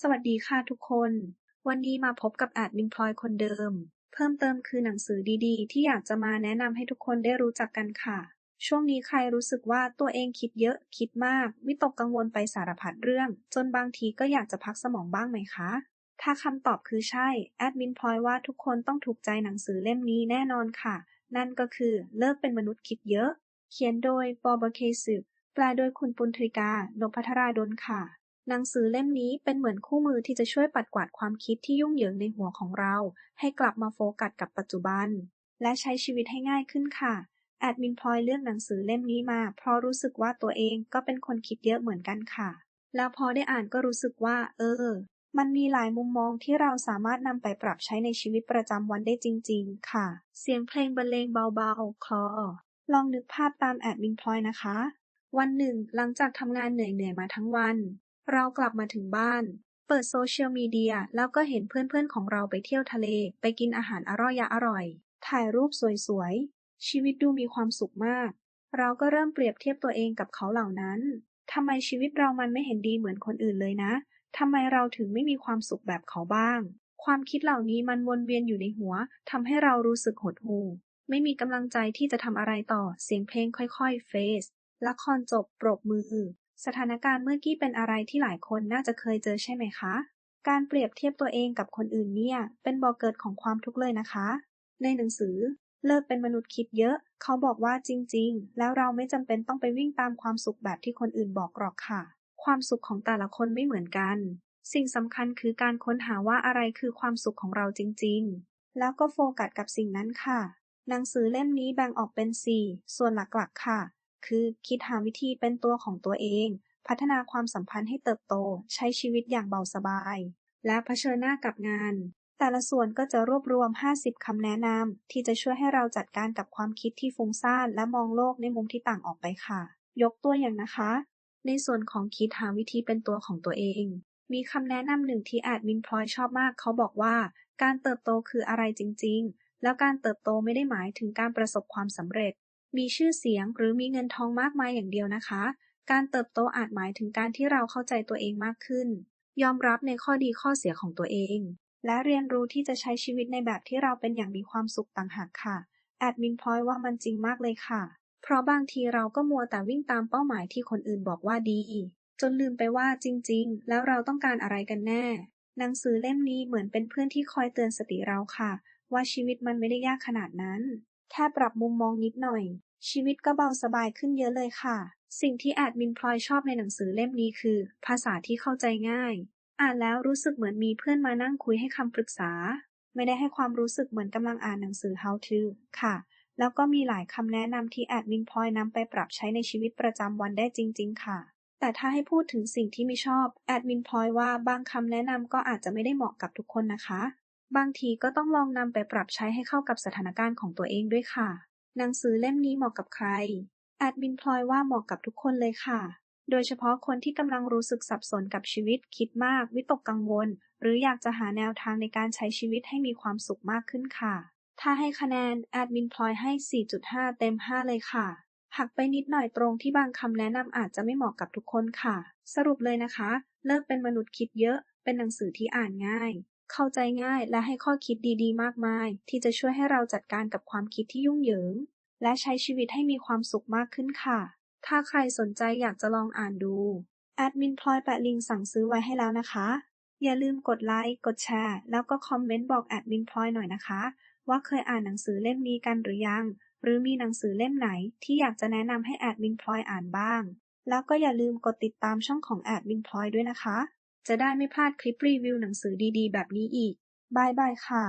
สวัสดีค่ะทุกคน วันนี้มาพบกับแอดมินพลอยคนเดิม เพิ่มเติมคือหนังสือดีๆ ที่อยากจะมาแนะนำให้ทุกคนได้รู้จักกันค่ะ ช่วงนี้ใครรู้สึกว่าตัวเองคิดเยอะ คิดมาก วิตกกังวลไปสารพัดเรื่อง จนบางทีก็อยากจะพักสมองบ้างไหมคะ ถ้าคำตอบคือใช่ แอดมินพลอยว่าทุกคนต้องถูกใจหนังสือเล่มนี้แน่นอนค่ะ นั่นก็คือเลิกเป็นมนุษย์คิดเยอะ เขียนโดยปอบเคสึแปลโดยคุณปุณธริกานพพัทราดลค่ะ หนังสือเล่มนี้เป็นเหมือนคู่มือที่จะช่วยปัดกวาดความคิดที่ยุ่งเหยิงในหัวของเรา ให้กลับมาโฟกัสกับปัจจุบัน และใช้ชีวิตให้ง่ายขึ้นค่ะ แอดมินพลอยเลือกหนังสือเล่มนี้มา เพราะรู้สึกว่าตัวเองก็เป็นคนคิดเยอะเหมือนกันค่ะ แล้วพอได้อ่านก็รู้สึกว่า เออ มันมีหลายมุมมองที่เราสามารถนำไปปรับใช้ในชีวิตประจำวันได้จริง ๆ ค่ะ เสียงเพลงบรรเลงเบาๆคลอ ลองนึกภาพตามแอดมินพลอยนะคะ วันหนึ่ง หลังจากทำงานเหนื่อยๆมาทั้งวัน เรากลับมาถึงบ้าน เปิดโซเชียลมีเดียแล้วก็เห็นเพื่อนๆของเราไปเที่ยวทะเล ไปกินอาหารอร่อยอร่อย ถ่ายรูปสวยๆ ชีวิตดูมีความสุขมาก เราก็เริ่มเปรียบเทียบตัวเองกับเขาเหล่านั้น ทำไมชีวิตเรามันไม่เห็นดีเหมือนคนอื่นเลยนะ ทำไมเราถึงไม่มีความสุขแบบเขาบ้าง ความคิดเหล่านี้มันวนเวียนอยู่ในหัวทำให้เรารู้สึกหดหู่ ไม่มีกำลังใจที่จะทำอะไรต่อ เสียงเพลงค่อยๆ เฟสละครจบปรบมือ สถานการณ์เมื่อกี้เป็นอะไรที่หลายคนน่าจะเคยเจอใช่ไหมคะ การเปรียบเทียบตัวเองกับคนอื่นเนี่ย เป็นบ่อกเกิดของความทุกข์เลยนะคะ ในหนังสือ เลิกเป็นมนุษย์คิดเยอะ เขาบอกว่าจริง ๆ แล้วเราไม่จำเป็นต้องไปวิ่งตามความสุขแบบที่คนอื่นบอกหรอกค่ะ ความสุขของแต่ละคนไม่เหมือนกัน สิ่งสำคัญคือการค้นหาว่าอะไรคือความสุขของเราจริง ๆ แล้วก็โฟกัสกับสิ่งนั้นค่ะ หนังสือเล่มนี้แบ่งออกเป็น 4 ส่วนหลักๆ ค่ะ คือ คิดหาวิธีเป็นตัวของตัวเอง พัฒนาความสัมพันธ์ให้เติบโต ใช้ชีวิตอย่างเบาสบาย และเผชิญหน้ากับงาน แต่ละส่วนก็จะรวบรวม 50 คำแนะนำที่จะช่วยให้เราจัดการกับความคิดที่ฟุ้งซ่านและมองโลกในมุมที่ต่างออกไปค่ะ ยกตัวอย่างนะคะ ในส่วนของคิดหาวิธีเป็นตัวของตัวเอง มีคำแนะนำหนึ่งที่แอดมินพลอยชอบมาก เขาบอกว่า การเติบโตคืออะไรจริง ๆ แล้วการเติบโตไม่ได้หมายถึงการประสบความสำเร็จ มีชื่อเสียง หรือมีเงินทองมากมายอย่างเดียวนะคะ การเติบโตอาจหมายถึงการที่เราเข้าใจตัวเองมากขึ้น ยอมรับในข้อดีข้อเสียของตัวเอง และเรียนรู้ที่จะใช้ชีวิตในแบบที่เราเป็นอย่างมีความสุขต่างหากค่ะแอดมินพอยว่ามันจริงมากเลยค่ะ เพราะบางทีเราก็มัวแต่วิ่งตามเป้าหมายที่คนอื่นบอกว่าดี จนลืมไปว่าจริง ๆ แล้วเราต้องการอะไรกันแน่ หนังสือเล่มนี้เหมือนเป็นเพื่อนที่คอยเตือนสติเราค่ะ ว่าชีวิตมันไม่ได้ยากขนาดนั้น แค่ปรับมุมมองนิดหน่อย ชีวิตก็เบาสบายขึ้นเยอะเลยค่ะ สิ่งที่แอดมินพลอยชอบในหนังสือเล่มนี้คือ ภาษาที่เข้าใจง่าย อ่านแล้วรู้สึกเหมือนมีเพื่อนมานั่งคุยให้คำปรึกษา ไม่ได้ให้ความรู้สึกเหมือนกำลังอ่านหนังสือ how to ค่ะ แล้วก็มีหลายคำแนะนำที่แอดมินพลอยนำไปปรับใช้ในชีวิตประจำวันได้จริง ๆ ค่ะแต่ถ้าให้พูดถึงสิ่งที่ไม่ชอบ แอดมินพลอยว่าบางคำแนะนำก็อาจจะไม่ได้เหมาะกับทุกคนนะคะ บางทีก็ต้องลองนำไปปรับใช้ให้เข้ากับสถานการณ์ของตัวเองด้วยค่ะ หนังสือเล่มนี้เหมาะกับใครแอดมินพลอยว่าเหมาะกับทุกคนเลยค่ะ โดยเฉพาะคนที่กำลังรู้สึกสับสนกับชีวิต คิดมาก วิตกกังวล หรืออยากจะหาแนวทางในการใช้ชีวิตให้มีความสุขมากขึ้นค่ะ ถ้าให้คะแนนแอดมินพลอยให้ 4.5 เต็ม 5 เลยค่ะหักไปนิดหน่อยตรงที่บางคำแนะนำอาจจะไม่เหมาะกับทุกคนค่ะ สรุปเลยนะคะ เลิกเป็นมนุษย์คิดเยอะ เป็นหนังสือที่อ่านง่าย เข้าใจง่ายและให้ข้อคิดดีๆ มากมาย ที่จะช่วยให้เราจัดการกับความคิดที่ยุ่งเหยิง และใช้ชีวิตให้มีความสุขมากขึ้นค่ะ ถ้าใครสนใจอยากจะลองอ่านดูแอดมินพลอยแปะลิงก์สั่งซื้อไว้ให้แล้วนะคะ อย่าลืมกดไลค์ กดแชร์ แล้วก็คอมเมนต์บอกแอดมินพลอยหน่อยนะคะ ว่าเคยอ่านหนังสือเล่มนี้กันหรือยัง หรือมีหนังสือเล่มไหนที่อยากจะแนะนำให้แอดมินพลอยอ่านบ้าง แล้วก็อย่าลืมกดติดตามช่องของแอดมินพลอยด้วยนะคะ จะได้ไม่พลาดคลิปรีวิวหนังสือดีๆแบบนี้อีกบายบายค่ะ